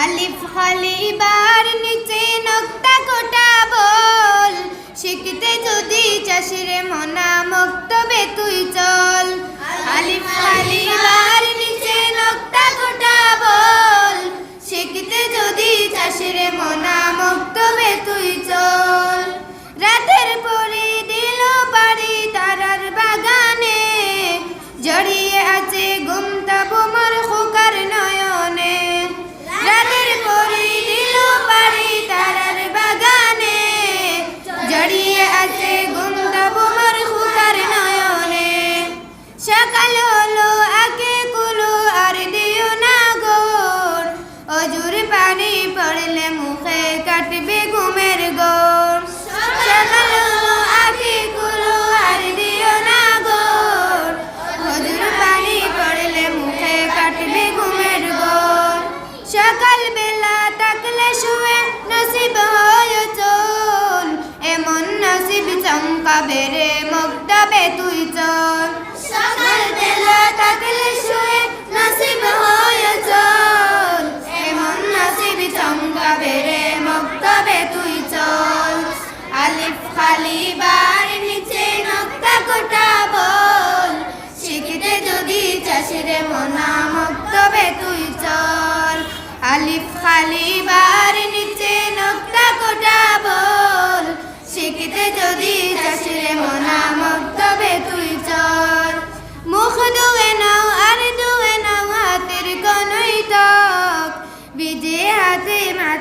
আলিফ হলিবার বার নিচে নক্তা কোটা বল। শিখতে যদি চাষিরে মনা মক্তবে তুই চল। নসিব হয় চল এমন নসিব চমকাবে রে মক্তবে তুই চল সকাল বেলা তাকলে শুয়ে নসিব হয় চল এমন নসিব চমকাবে রে মক্তবে তুই চল আলিফ খালি বার নিচে নক্তা কোটা বল। শিখতে যদি চাষিরে মনা মক্তবে তুই চল আলিফ খালি বার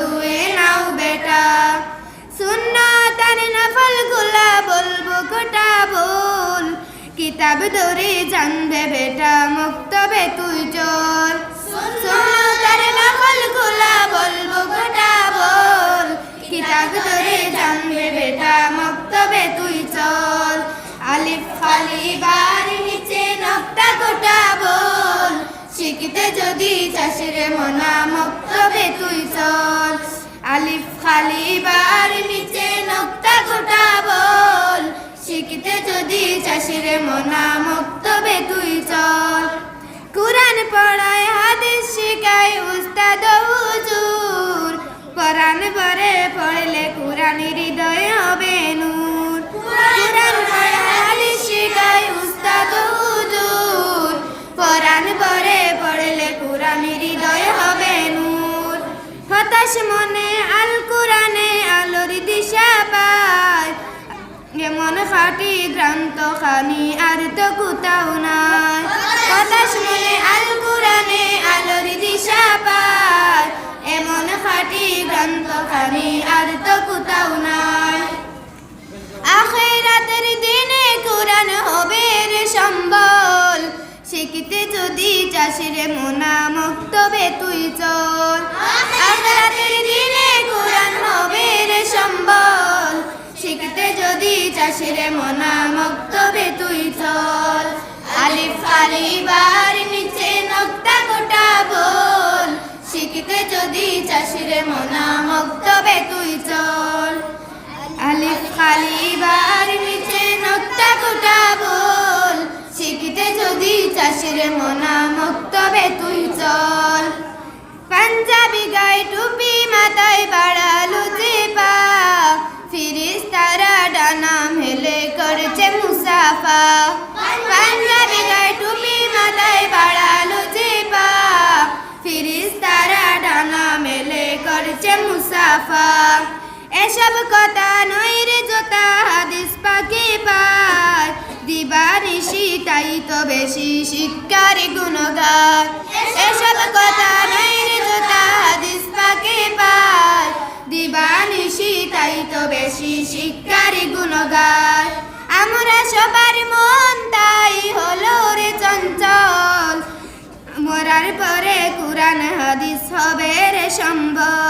দুয়ে নাও বেটা শূন্য তার নফলগুলা বলব গোটা বল কিতাব ধরে জানবে বেটা মুক্তবে তুই চল বলব গোটা বল কিতাব জানবে বেটা মুক্তবে তুই চল আলিফ শিখতে যদি চাষিরে মনা মক্তবে তুই চল। আলিফ খালি বার নিচে নক্তা গোটা বল। শিখতে যদি চাষিরে মনা মক্তবে তুই চল। কুরআন পড়ায়, হাদিস শিখায়, উস্তাদ হুজুর। কোরআন পরে পড়লে কুরআন হৃদয় হবে নূর। কুরআন হতাশ মনে, আল কোরআনে আলোর দিশা পায়। এমন খাটি গ্রান্ত খানি আর তো কোথাও নাই। আকাশ মনে, আল শিখিতে যদি চাষিরে মোনা মক্তবে তুই চল। আখেরাতের দিনে কোরআন হবে রে সম্বল। শিখতে যদি চাষিরে মক্তবে তুই চল। আলিফ আলি বার নিচে নক্তা কোটা বল শিখতে যদি চাষিরে মনা মক্তবে তুই চল। আলিফ খালি বার নিচে নক্তা কোটা বল চাষিরে মনা মক্তবে তুই চল। পাঞ্জাবি গায়ে টুপি মাথায় বাড়ালো যে পা। ফিরিস তারা ডানা মেলে করছে মুসাফা। পাঞ্জাবি গায়ে টুপি মাথায় বাড়ালো যে পা। ফিরিস তারা ডানা মেলে করছে মুসাফা। এসব কথা রে জোতা হাদিস পাকে পায় দিবানিশি তাই তো বেশি শিক্ষার গুণগান। এসব কথা নয় রে জোতা, হাদিস পাকে তাই তো বেশি শিক্ষার গুণগান। আমরা সবার মন তাই হলো রে চঞ্চল। মরার পরে কোরআন, হাদিস হবে রে সম্বল।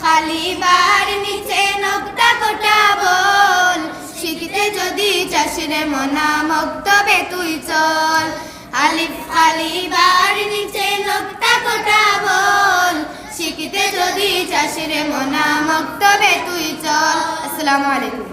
খালি বার নিচে নকটা কোটা বল। শিখতে যদি চাষিরে মনা মক্তবে তুই চল। আলিফ, খালি বার নিচে নকটা কোটা বল। শিখতে যদি চাষিরে মনা মক্তবে তুই চল। আসসালামু আলাইকুম।